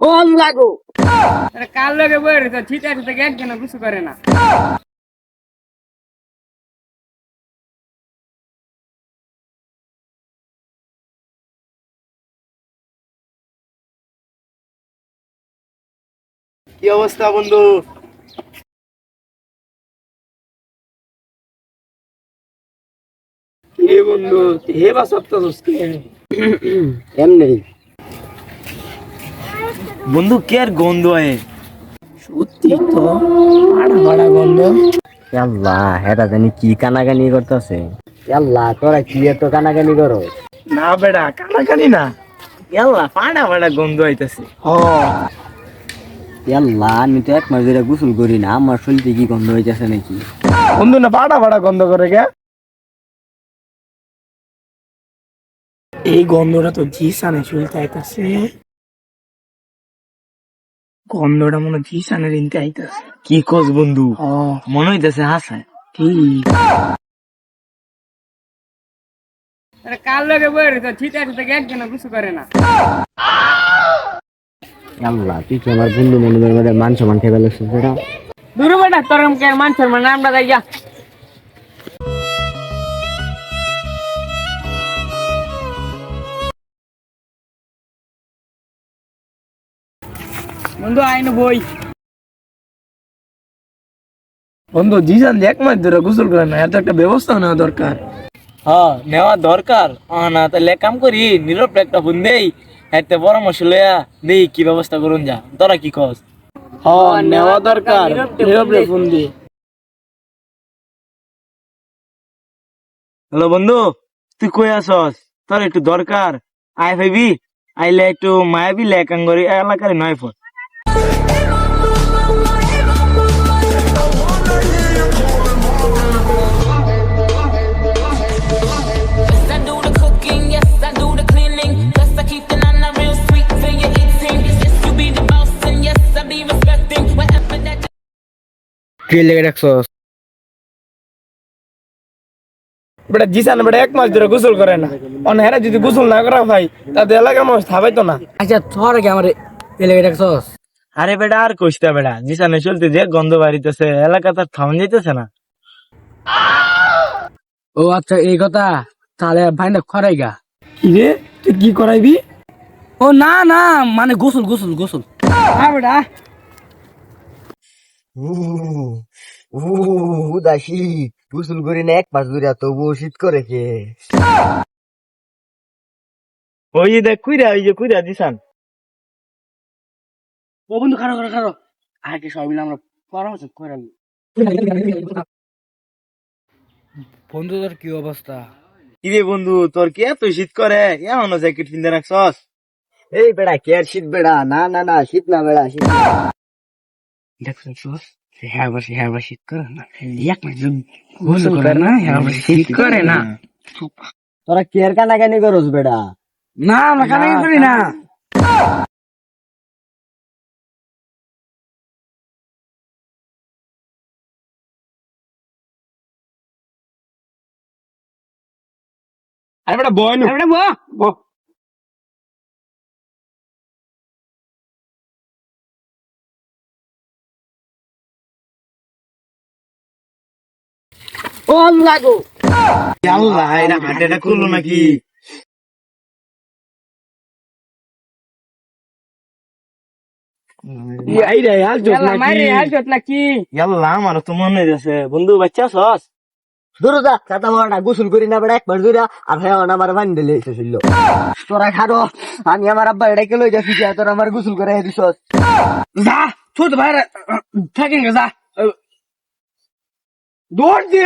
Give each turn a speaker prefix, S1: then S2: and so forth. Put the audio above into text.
S1: ও লাগো।
S2: আরে কার লগে বই তো ছিটা ছিটা একজন কিছু করে না?
S3: কি অবস্থা বন্ধু?
S1: এ বন্ধু? হে বা সপ্তাহ
S3: এমনি। বন্ধু কে আর গন্ধ হয়
S1: সত্যি তো গন্ধ?
S3: আল্লাহ জানি কি কানাকানি করতেছে। আল্লাহ তোরা কি এত কানাকানি করো?
S1: না বেড়া কানাকানি না।
S3: আল্লাহ পাড়া পাড়া গন্ধ হইতাছে আল্লাহ আমি তো এক মাস ধরে গোসল করি না আমার শরীরে কি গন্ধ হইতাছে নাকি?
S1: বন্ধু না বাড়া গন্ধ করে গে এই গন্ধটা তো জিসানে শুনতে আইতাছে। গন্ধটা মনে হচ্ছে ঈশানের ইনতে আইতাছে
S3: কি কস বন্ধু? মনে হইতাছে হাসায়
S1: ঠিক।
S2: আরে কার লগে বই তো ছিটা ছিটা একজন কিছু করে না?
S3: আল্লাহ তুই কি আমার বন্ধু মনে মনে মান সম্মান খেয়ে ফেলেছিস? বেটা
S2: দূর বেটা তোর মুখে মানুষের মানে আমরা যাই বন্ধু আইন বই।
S1: বন্ধু এক মাস ধরে গোসল করে না এত একটা ব্যবস্থা নেওয়া দরকার।
S3: হ্যাঁ নেওয়া দরকার। না তাহলে এক কাম করি নীরব একটা ফোন দেই এতে পরামর্শ লইয়া দেই কি ব্যবস্থা করুন যা। তোরা কি কস?
S1: হ নেওয়া দরকার নীরবে ফোন দিয়ে
S3: হ্যালো বন্ধু তুই কই আসস তোর একটু দরকার। আই ভাইবি আইলে একটু মায়াবি লেকাঙ্গরি এলাকার নয় ফোন।
S1: কি লেগে রাখছস? বেটা জিসান বেটা এক মাস ধরে গোসল করে না। অন হেরা যদি গোসল না করা ভাই তাতে এলাকার মানুষ থাবাইতো না। আচ্ছা তোর কি আমার লেগে রাখছস?
S3: আরে বেটা আর কইস্তা বেটা জিসানে চলতে যে গন্ধ বাড়িতেছে এলাকা তার থাম যাইতেছে না।
S1: ও আচ্ছা এই কথা তাহলে ভাইনা খরাইগা কি রে তুই কি করাইবি? ও না না মানে গোসল গোসল গোসল। হ্যাঁ বেটা।
S3: উদাসী গোসল করি না এক মাস ধরে তবুও শীত করে কে? ওই যে দেখ কুইরা ওই যে কুইরা জিসান
S1: ও বন্ধু খারো খারো খারো আগে সবাই মিলে আমরা পরামর্শ করে বন্ধু তোর কি অবস্থা?
S3: কিরে বন্ধু তোর কি এত শীত করে? এমন জ্যাকেট কিনতে রাখছস?
S4: এই বেড়া কে আর শীত বেড়া? না না না শীত না বেড়া শীত না।
S1: দেখছিস হ্যাঁ বসে হ্যাঁ বসে শীত করে না এক মাস গোসল করে না হ্যাঁ বসে শীত করে না
S4: তোরা কে আর কানাকানি করস বেড়া
S1: না আমরা কানে করি না আরে বেটা বয় না
S2: আরে বো ও লাগো।
S3: আল্লাহ এটা হাটেটা করল নাকি? আমার তো মনে বন্ধু বাচ্চা সস
S4: দূর যা গোসল করি না বেড়া একবার ধরে আর হ্যাঁ আমার বান দিলে এসেছিল তোরা খারো আমি আমার আব্বা এটা কে লই যাচ্ছি তোরা আমার গোসল করে দিছস।
S1: যা ছোট ভাই থাকেন যা। દોડ દે!